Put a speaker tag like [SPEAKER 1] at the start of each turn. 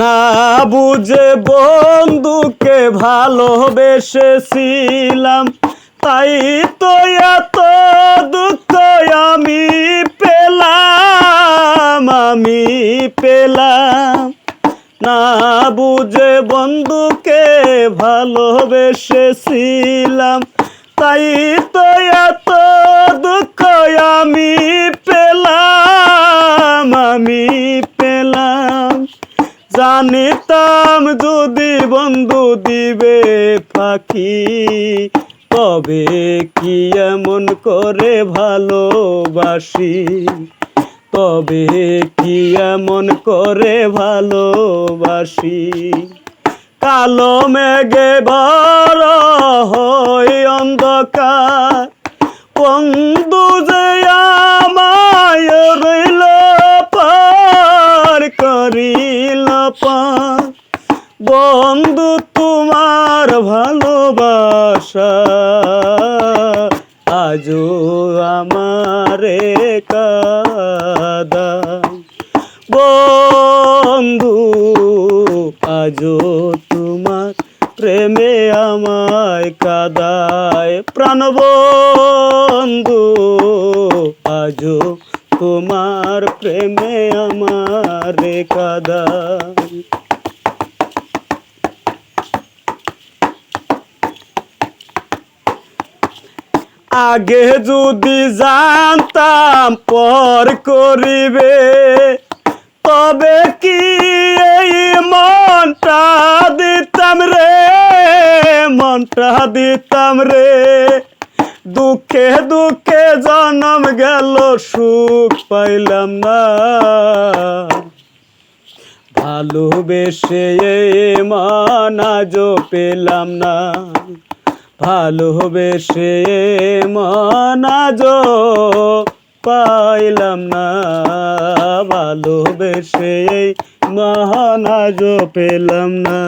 [SPEAKER 1] না বুঝে বন্ধুকে ভালোবেসেছিলাম, তাই তো এত দুঃখ আমি পেলাম আমি পেলাম। না বুঝে বন্ধুকে ভালোবেসেছিলাম, তাই তো জানিতাম যদি বন্ধু দিবে ফাঁকি তবে কি এমন করে ভালোবাসি? তবে কি এমন করে ভালোবাসি? কালো মেঘে বড় হই অন্ধকার, বন্ধু যে বন্ধু, তোমার ভালোবাসা আজও আমারে কাদা। বন্ধু, আজও তোমার প্রেমে আমায় কাদায়। প্রাণ বন্ধু আজও তোমার প্রেমে আমারে কাদায় আগে যদি জানতাম পর করিবে, তবে কি এই মনটা দিতাম রে, মনটা দিতাম রে? দুঃখে দুঃখে জনম গেল সুখ পাইলাম না। ভালোবেসে মানাজ পেলাম না। ভালোবেসে মানাজ পাইলাম না। ভালোবেসে মহানাজ পেলাম না।